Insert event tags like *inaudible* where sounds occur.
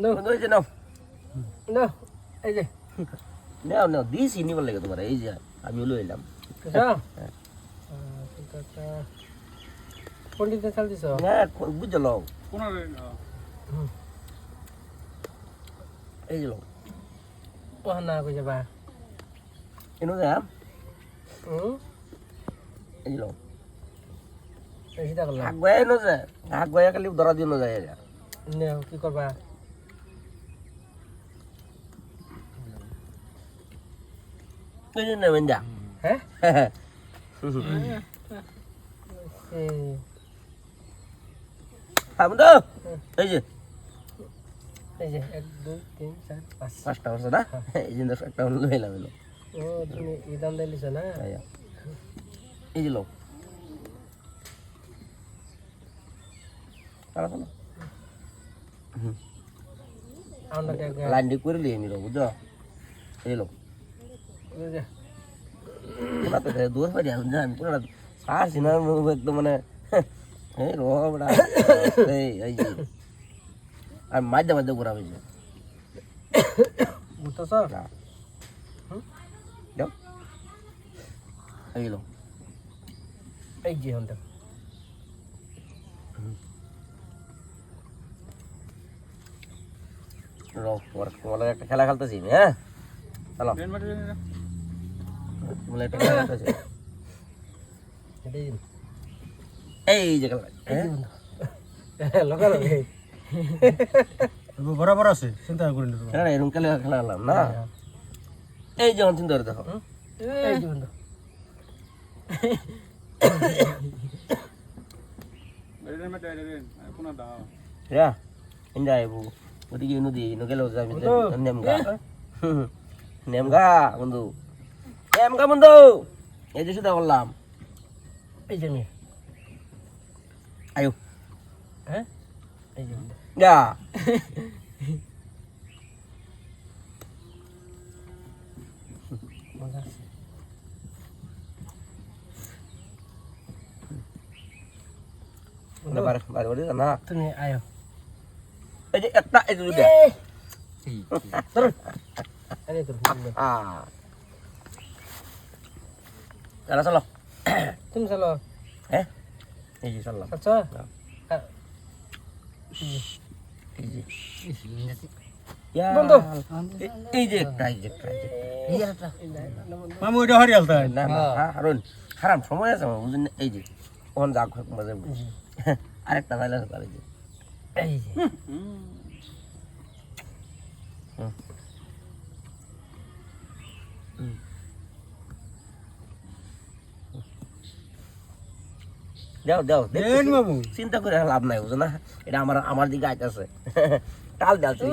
নাও। যে নাও। নাও এই যে। নাও নাও দিছি নিবার লাগে তোমার এই যে আমি লই এলাম। বুঝছ পন্ডিতে চাল দিছ? হ্যাঁ বুঝছ লও কোন এই যে লও ও না কই যাবা এনো যা হুম? এই যে লও এই সিধা করলাম হাক গয়া এনো যা হাক গয়া খালি ধরা দিও না যায় নেও কি করবা এই যে নেবেন যা হ্যাঁ আমি তো এই যে এই যে এক দুই তিন চার পাঁচ পাঁচটা বছর না এই যে একটা লই এলাম এলো ও তুমি এই দাম দিলিছ না। এই যে লও চলো চলো আমরা কে গে লাইন দিয়ে করে লিয়ে নিল বুঝছ এই লোক পুরা তো দূর পারি আমি জানি পুরা সার সিনার মুখ একদম মানে এই রো বড়া এই এই যে আর মাঝে মাঝে ঘুরা হয়েছে বুঝতেছ না যাও এই লোক এই যে হন্ডা রো পর তোমার একটা খেলা খেলতেছি আমি, এই যে খেলা। হ্যাঁ বরাবর আছে চিন্তা করেন খেলা এরকম খেলা খেলা খেলাম না? এই যে অন্তিম ধরে দেখো। এই যে হন্ডা ট্রেন মাটি কোন দাও Ya, indah ibu. Berarti ini di ini kalau nem ga. Nem ga, বন্ধু. Nem ga বন্ধু. এই যে সুদা বললাম। এই যে মেয়ে আয়ো। হ্যাঁ? এই যে হন্ডা যা। মজা আছে। না বার বার বার না। তুমি আয়ো। এই যে একটা এই যে দুটা আরে তোর ah চলো চলো। তুমি চলো। eh এই যে চললাম আচ্ছা। বন্ধু। এই- যে এই যে যে একটা। মামু এটা হরিয়াল তাই না না হ্যাঁ, হারুন। হারাম সময় আছে আমার বুঝলেন এই যে ওখান যাক মাঝে। আরেকটা ভাইলে আছে তার এই যে। এই দাও দাও বাবু। চিন্তা করে লাভ নাই বুঝো না? এটা আমার আমার দিকে আইতাছে। *laughs* টাল তুই।